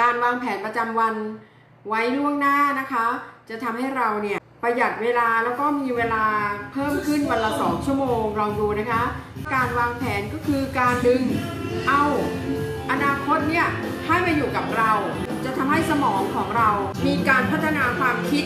การวางแผนประจำวันไว้ล่วงหน้านะคะ จะทำให้เราเนี่ยประหยัดเวลาแล้วก็มีเวลาเพิ่มขึ้นวันละ2ชั่วโมงลองดูนะคะ การวางแผนก็คือการดึงเอาอนาคตเนี่ยให้มาอยู่กับเรา จะทำให้สมองของเรา มีการพัฒนาความคิด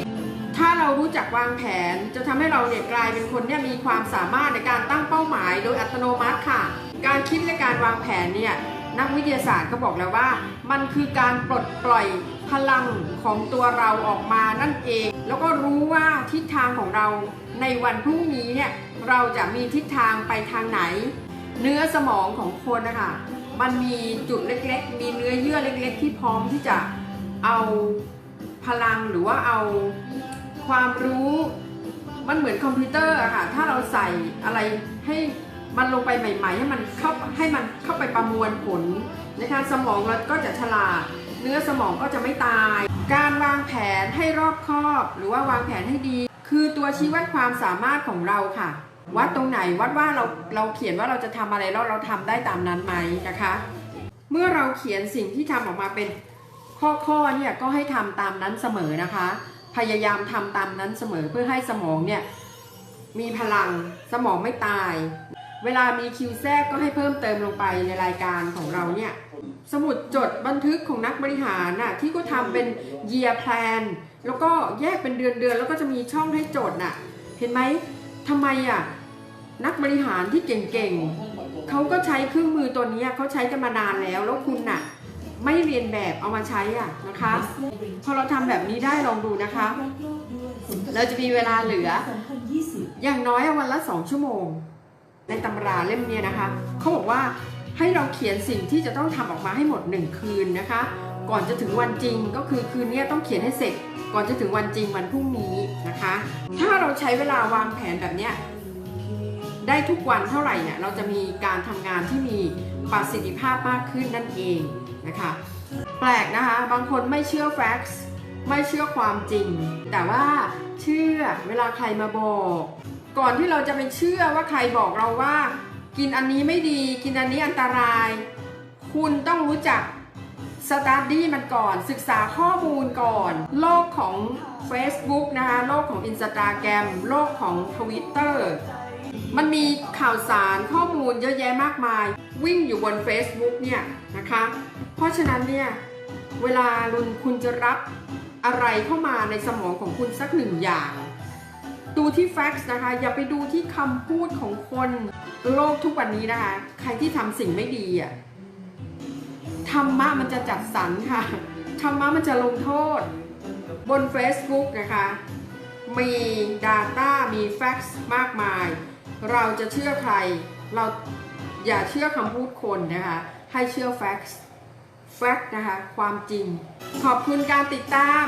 ถ้าเรารู้จักวางแผน จะทำให้เราเนี่ยกลายเป็นคนเนี่ยมีความสามารถในการตั้งเป้าหมาย โดยอัตโนมัติค่ะ การคิดและการวางแผนเนี่ย นักวิทยาศาสตร์ก็บอกแล้วว่า มันคือการปลดปล่อยพลังของตัวเราออกมานั่นเอง แล้วก็รู้ว่าทิศทางของเราในวันพรุ่งนี้เนี่ยเราจะมีทิศทางไปทางไหน เนื้อสมองของคนนะคะมันมีจุดเล็กๆ มีเนื้อเยื่อเล็ก ๆ ที่พร้อมที่จะเอาพลังหรือว่าเอาความรู้มันเหมือนคอมพิวเตอร์อะค่ะ ถ้าเราใส่อะไรให้มันลงไปใหม่ ๆ ให้มันเข้าให้มัน ประมวลผลนะคะสมองเราก็จะฉลาด เนื้อสมองก็จะไม่ตาย การวางแผนให้รอบคอบ หรือว่าวางแผนให้ดี คือตัวชี้วัดความสามารถของเราค่ะ วัดตรงไหนวัดว่าเราเราเขียนว่าเราจะทำอะไรแล้วเราทำได้ตามนั้นไหมนะคะ เมื่อเราเขียนสิ่งที่ทำออกมาเป็นข้อๆเนี่ยก็ให้ทำตามนั้นเสมอนะคะ พยายามทำตามนั้นเสมอเพื่อให้สมองเนี่ยมีพลังสมองไม่ตาย เวลามีคิวแทรกก็ให้เพิ่มเติมลงไปในรายการของเราเนี่ย สมุดจดบันทึกของนักบริหารน่ะที่ก็ทำเป็น year plan แล้วก็แยกเป็นเดือนเดือนแล้วก็จะมีช่องให้จดน่ะ เห็นไหมทำไมอะนักบริหารที่เก่งๆเขาก็ใช้เครื่องมือตัวนี้เขาใช้กันมานานแล้วแล้วคุณน่ะ ไม่เรียนแบบเอามาใช้อะนะคะ พอเราทำแบบนี้ได้ลองดูนะคะ เราจะมีเวลาเหลือ อย่างน้อยวันละสองชั่วโมง ในตำราเล่มนี้นะคะเขาบอกว่าให้เราเขียนสิ่งที่จะต้องทำออกมาให้หมดหนึ่งคืนนะคะ ก่อนจะถึงวันจริงก็คือคืนนี้ต้องเขียนให้เสร็จ ก่อนจะถึงวันจริงวันพรุ่งนี้นะคะ ถ้าเราใช้เวลาวางแผนแบบนี้ได้ทุกวันเท่าไหร่เนี่ยเราจะมีการทำงานที่มีประสิทธิภาพมากขึ้นนั่นเองนะคะ แปลกนะคะบางคนไม่เชื่อแฟกซ์ไม่เชื่อความจริง แต่ว่าเชื่อเวลาใครมาบอก ก่อนที่เราจะไปเชื่อว่าใครบอกเราว่า กินอันนี้ไม่ดี กินอันนี้อันตราย คุณต้องรู้จักสตาร์ดี้มันก่อนศึกษาข้อมูลก่อน โลกของ Facebook นะคะโลกของ Instagram โลกของ Twitter มันมีข่าวสารข้อมูลเยอะแยะมากมาย วิ่งอยู่บน Facebook เนี่ยนะคะ เพราะฉะนั้นเนี่ยเวลาลุนคุณจะรับอะไรเข้ามาในสมองของคุณสักหนึ่งอย่าง ดูที่แฟกซ์นะคะ อย่าไปดูที่คำพูดของคนโลกทุกวันนี้นะคะ ใครที่ทำสิ่งไม่ดีอะธรรมะมันจะจัดสรรค่ะธรรมะมันจะลงโทษ บน Facebook นะคะ มี Data มี Facts มากมาย เราจะเชื่อใคร เราอย่าเชื่อคำพูดคนนะคะ ให้เชื่อ Facts Fact นะคะ ความจริง ขอบคุณการติดตาม